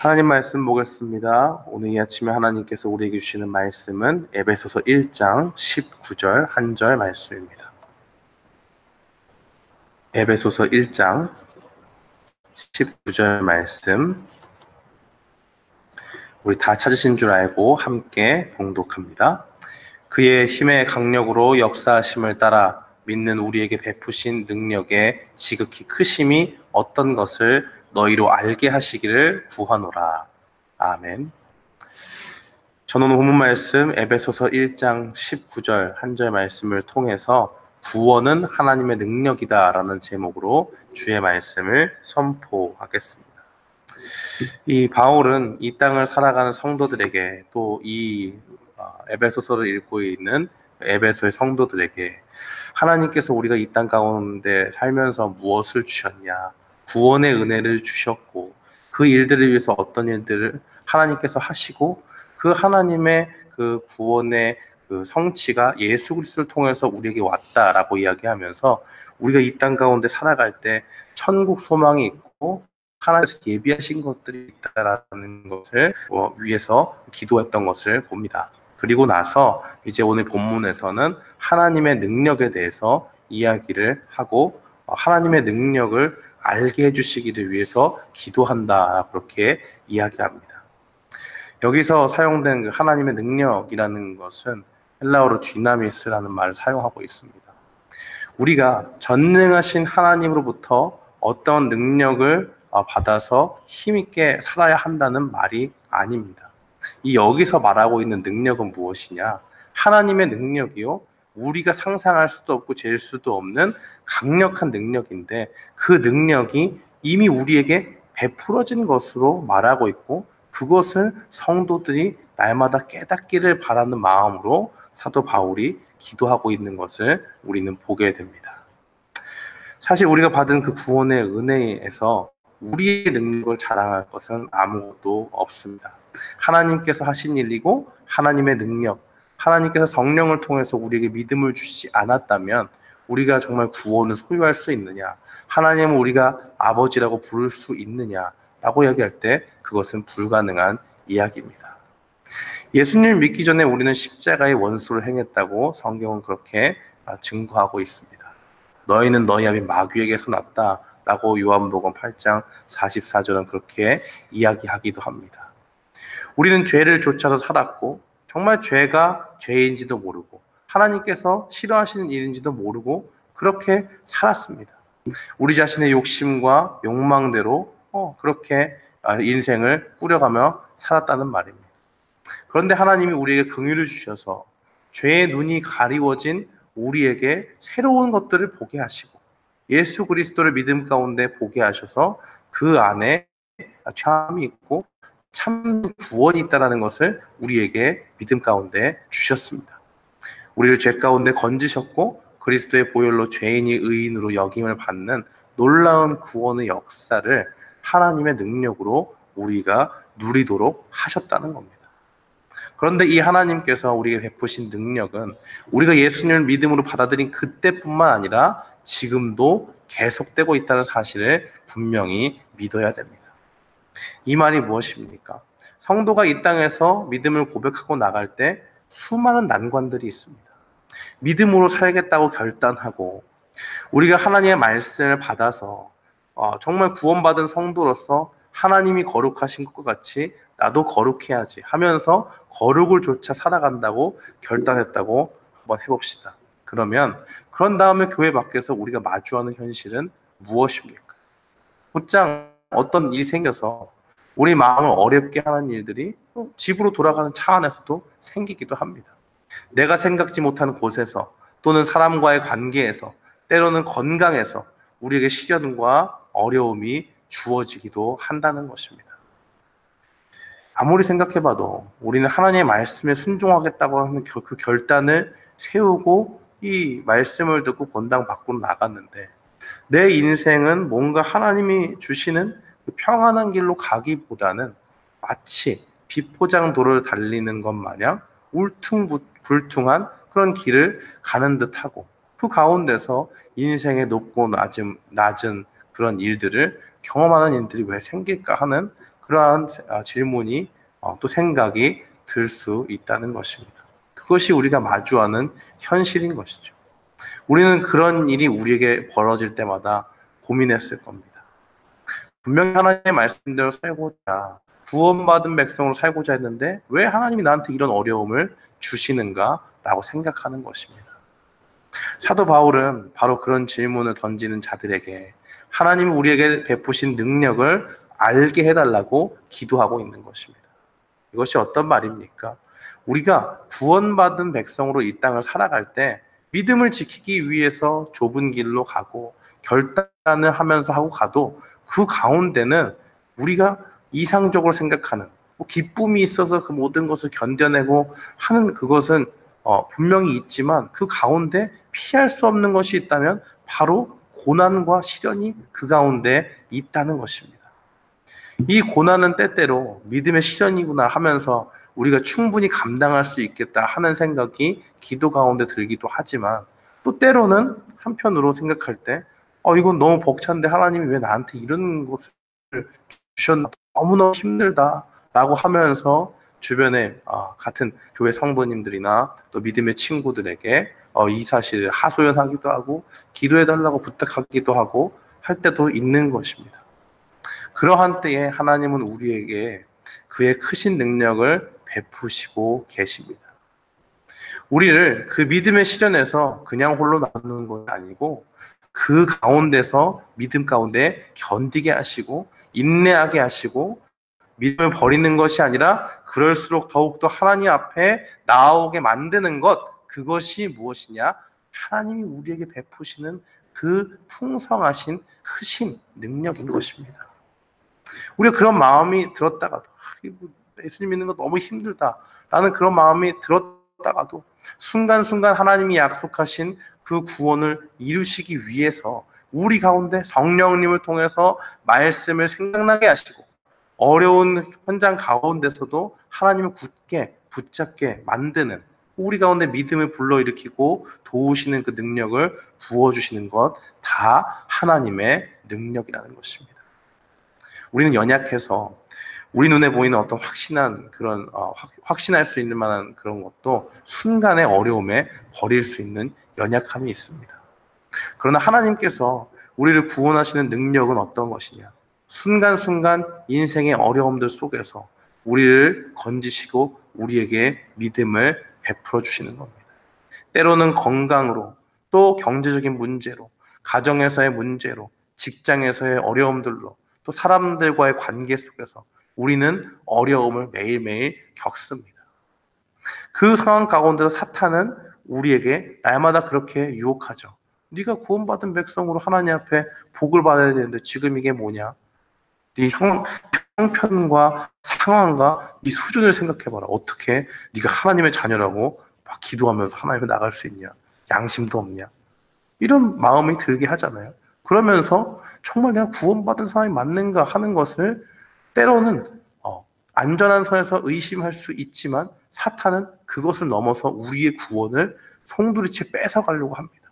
하나님 말씀 보겠습니다. 오늘 이 아침에 하나님께서 우리에게 주시는 말씀은 에베소서 1장 19절 한 절 말씀입니다. 에베소서 1장 19절 말씀 우리 다 찾으신 줄 알고 함께 봉독합니다. 그의 힘의 강력으로 역사하심을 따라 믿는 우리에게 베푸신 능력의 지극히 크심이 어떤 것을 너희로 알게 하시기를 구하노라. 아멘. 저는 본문 말씀 에베소서 1장 19절 한 절 말씀을 통해서 구원은 하나님의 능력이다라는 제목으로 주의 말씀을 선포하겠습니다. 이 바울은 이 땅을 살아가는 성도들에게 또이 어, 에베소서를 읽고 있는 에베소의 성도들에게 하나님께서 우리가 이 땅 가운데 살면서 무엇을 주셨냐 구원의 은혜를 주셨고 그 일들을 위해서 어떤 일들을 하나님께서 하시고 그 하나님의 그 구원의 그 성취가 예수 그리스도를 통해서 우리에게 왔다라고 이야기하면서 우리가 이 땅 가운데 살아갈 때 천국 소망이 있고 하나님께서 예비하신 것들이 있다라는 것을 어, 위해서 기도했던 것을 봅니다. 그리고 나서 이제 오늘 본문에서는 하나님의 능력에 대해서 이야기를 하고 어, 하나님의 능력을 알게 해주시기를 위해서 기도한다 그렇게 이야기합니다. 여기서 사용된 그 하나님의 능력이라는 것은 헬라어로 뒤나미스라는 말을 사용하고 있습니다. 우리가 전능하신 하나님으로부터 어떤 능력을 어, 받아서 힘있게 살아야 한다는 말이 아닙니다. 이 여기서 말하고 있는 능력은 무엇이냐? 하나님의 능력이요. 우리가 상상할 수도 없고 잴 수도 없는 강력한 능력인데 그 능력이 이미 우리에게 베풀어진 것으로 말하고 있고 그것을 성도들이 날마다 깨닫기를 바라는 마음으로 사도 바울이 기도하고 있는 것을 우리는 보게 됩니다. 사실 우리가 받은 그 구원의 은혜에서 우리의 능력을 자랑할 것은 아무것도 없습니다. 하나님께서 하신 일이고 하나님의 능력, 하나님께서 성령을 통해서 우리에게 믿음을 주시지 않았다면 우리가 정말 구원을 소유할 수 있느냐? 하나님을 우리가 아버지라고 부를 수 있느냐? 라고 이야기할 때 그것은 불가능한 이야기입니다. 예수님을 믿기 전에 우리는 십자가의 원수를 행했다고 성경은 그렇게 아, 증거하고 있습니다. 너희는 너희 아비 마귀에게서 났다. 라고 요한복음 8장 44절은 그렇게 이야기하기도 합니다. 우리는 죄를 쫓아서 살았고 정말 죄가 죄인지도 모르고 하나님께서 싫어하시는 일인지도 모르고 그렇게 살았습니다. 우리 자신의 욕심과 욕망대로 어, 그렇게 아, 인생을 꾸려가며 살았다는 말입니다. 그런데 하나님이 우리에게 긍휼을 주셔서 죄의 눈이 가리워진 우리에게 새로운 것들을 보게 하시고 예수 그리스도를 믿음 가운데 보게 하셔서 그 안에 참이 있고 참 구원이 있다라는 것을 우리에게 믿음 가운데 주셨습니다. 우리를 죄 가운데 건지셨고 그리스도의 보혈로 죄인이 의인으로 여김을 받는 놀라운 구원의 역사를 하나님의 능력으로 우리가 누리도록 하셨다는 겁니다. 그런데 이 하나님께서 우리에게 베푸신 능력은 우리가 예수님을 믿음으로 받아들인 그때뿐만 아니라 지금도 계속되고 있다는 사실을 분명히 믿어야 됩니다. 이 말이 무엇입니까? 성도가 이 땅에서 믿음을 고백하고 나갈 때 수많은 난관들이 있습니다. 믿음으로 살겠다고 결단하고 우리가 하나님의 말씀을 받아서 어, 정말 구원받은 성도로서 하나님이 거룩하신 것과 같이 나도 거룩해야지 하면서 거룩을 조차 살아간다고 결단했다고 한번 해봅시다. 그러면 그런 다음에 교회 밖에서 우리가 마주하는 현실은 무엇입니까? 곧장 어떤 일이 생겨서 우리 마음을 어렵게 하는 일들이 집으로 돌아가는 차 안에서도 생기기도 합니다. 내가 생각지 못한 곳에서 또는 사람과의 관계에서 때로는 건강에서 우리에게 시련과 어려움이 주어지기도 한다는 것입니다. 아무리 생각해봐도 우리는 하나님의 말씀에 순종하겠다고 하는 그 결단을 세우고 이 말씀을 듣고 권당 밖으로 나갔는데 내 인생은 뭔가 하나님이 주시는 그 평안한 길로 가기보다는 마치 비포장도를 달리는 것 마냥 울퉁불퉁한 그런 길을 가는 듯하고 그 가운데서 인생의 높고 낮은, 낮은 그런 일들을 경험하는 일들이 왜 생길까 하는 그러한 아, 질문이 어, 또 생각이 들 수 있다는 것입니다. 그것이 우리가 마주하는 현실인 것이죠. 우리는 그런 일이 우리에게 벌어질 때마다 고민했을 겁니다. 분명히 하나님의 말씀대로 살고자 구원받은 백성으로 살고자 했는데 왜 하나님이 나한테 이런 어려움을 주시는가라고 생각하는 것입니다. 사도 바울은 바로 그런 질문을 던지는 자들에게 하나님이 우리에게 베푸신 능력을 알게 해달라고 기도하고 있는 것입니다. 이것이 어떤 말입니까? 우리가 구원받은 백성으로 이 땅을 살아갈 때 믿음을 지키기 위해서 좁은 길로 가고 결단을 하면서 하고 가도 그 가운데는 우리가 이상적으로 생각하는 뭐 기쁨이 있어서 그 모든 것을 견뎌내고 하는 그것은 어, 분명히 있지만 그 가운데 피할 수 없는 것이 있다면 바로 고난과 시련이 그 가운데 있다는 것입니다. 이 고난은 때때로 믿음의 시련이구나 하면서 우리가 충분히 감당할 수 있겠다 하는 생각이 기도 가운데 들기도 하지만 또 때로는 한편으로 생각할 때 어, 이건 너무 벅찬데 하나님이 왜 나한테 이런 것을 주셨나 너무너무 힘들다 라고 하면서 주변에 어, 같은 교회 성도님들이나 또 믿음의 친구들에게 어, 이 사실을 하소연하기도 하고 기도해달라고 부탁하기도 하고 할 때도 있는 것입니다. 그러한 때에 하나님은 우리에게 그의 크신 능력을 베푸시고 계십니다. 우리를 그 믿음의 시련에서 그냥 홀로 남는 것이 아니고 그 가운데서 믿음 가운데 견디게 하시고 인내하게 하시고 믿음을 버리는 것이 아니라 그럴수록 더욱더 하나님 앞에 나오게 만드는 것 그것이 무엇이냐? 하나님이 우리에게 베푸시는 그 풍성하신 크신 능력인 것입니다. 우리가 그런 마음이 들었다가도 아, 예수님 믿는 거 너무 힘들다라는 그런 마음이 들었다가도 순간순간 하나님이 약속하신 그 구원을 이루시기 위해서 우리 가운데 성령님을 통해서 말씀을 생각나게 하시고 어려운 현장 가운데서도 하나님을 굳게 붙잡게 만드는 우리 가운데 믿음을 불러일으키고 도우시는 그 능력을 부어주시는 것 다 하나님의 능력이라는 것입니다. 우리는 연약해서 우리 눈에 보이는 어떤 확신한 그런 어, 확, 신할 수 있는 만한 그런 것도 순간의 어려움에 버릴 수 있는 연약함이 있습니다. 그러나 하나님께서 우리를 구원하시는 능력은 어떤 것이냐? 순간순간 인생의 어려움들 속에서 우리를 건지시고 우리에게 믿음을 베풀어 주시는 겁니다. 때로는 건강으로 또 경제적인 문제로 가정에서의 문제로 직장에서의 어려움들로 또 사람들과의 관계 속에서 우리는 어려움을 매일매일 겪습니다. 그 상황 가운데서 사탄은 우리에게 날마다 그렇게 유혹하죠. 네가 구원받은 백성으로 하나님 앞에 복을 받아야 되는데 지금 이게 뭐냐? 네 형, 형편과 상황과 네 수준을 생각해봐라. 어떻게 네가 하나님의 자녀라고 막 기도하면서 하나님을 나갈 수 있냐? 양심도 없냐? 이런 마음이 들게 하잖아요. 그러면서 정말 내가 구원받은 사람이 맞는가 하는 것을 때로는 어, 안전한 선에서 의심할 수 있지만 사탄은 그것을 넘어서 우리의 구원을 송두리째 뺏어가려고 합니다.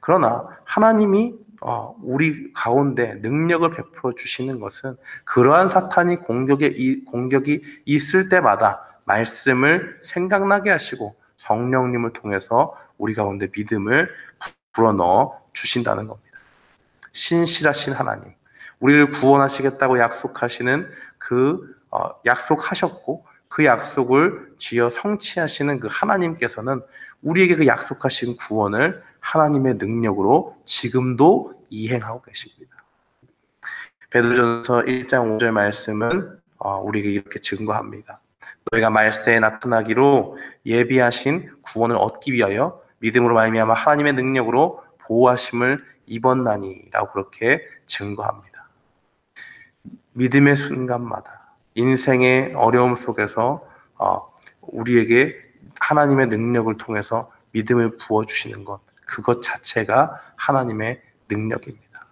그러나 하나님이 어, 우리 가운데 능력을 베풀어 주시는 것은 그러한 사탄이 공격에 공격이 있을 때마다 말씀을 생각나게 하시고 성령님을 통해서 우리 가운데 믿음을 불어넣어 주신다는 겁니다. 신실하신 하나님, 우리를 구원하시겠다고 약속하시는 그 어, 약속하셨고 그 약속을 쥐어 성취하시는 그 하나님께서는 우리에게 그 약속하신 구원을 하나님의 능력으로 지금도 이행하고 계십니다. 베드로전서 1장 5절 말씀은 어, 우리에게 이렇게 증거합니다. 너희가 말세에 나타나기로 예비하신 구원을 얻기 위하여 믿음으로 말미암아 하나님의 능력으로 보호하심을 입었나니라고 그렇게 증거합니다. 믿음의 순간마다 인생의 어려움 속에서 어, 우리에게 하나님의 능력을 통해서 믿음을 부어 주시는 것 그것 자체가 하나님의 능력입니다.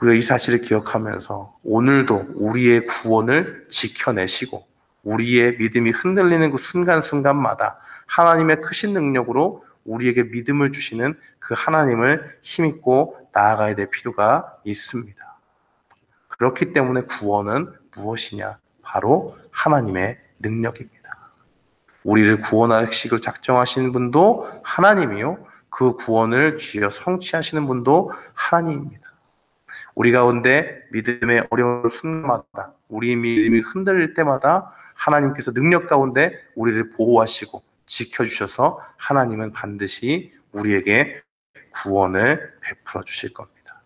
우리가 이 사실을 기억하면서 오늘도 우리의 구원을 지켜내시고 우리의 믿음이 흔들리는 그 순간순간마다 하나님의 크신 능력으로 우리에게 믿음을 주시는 그 하나님을 힘입고 나아가야 될 필요가 있습니다. 그렇기 때문에 구원은 무엇이냐? 바로 하나님의 능력입니다. 우리를 구원하시기로 작정하신 분도 하나님이요. 그 구원을 쥐어 성취하시는 분도 하나님입니다. 우리 가운데 믿음의 어려운 순간마다 우리 믿음이 흔들릴 때마다 하나님께서 능력 가운데 우리를 보호하시고 지켜주셔서 하나님은 반드시 우리에게 구원을 베풀어 주실 겁니다.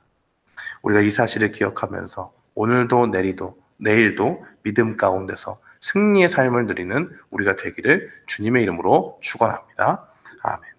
우리가 이 사실을 기억하면서 오늘도 내리도 내일도 믿음 가운데서 승리의 삶을 누리는 우리가 되기를 주님의 이름으로 축원합니다. 아멘.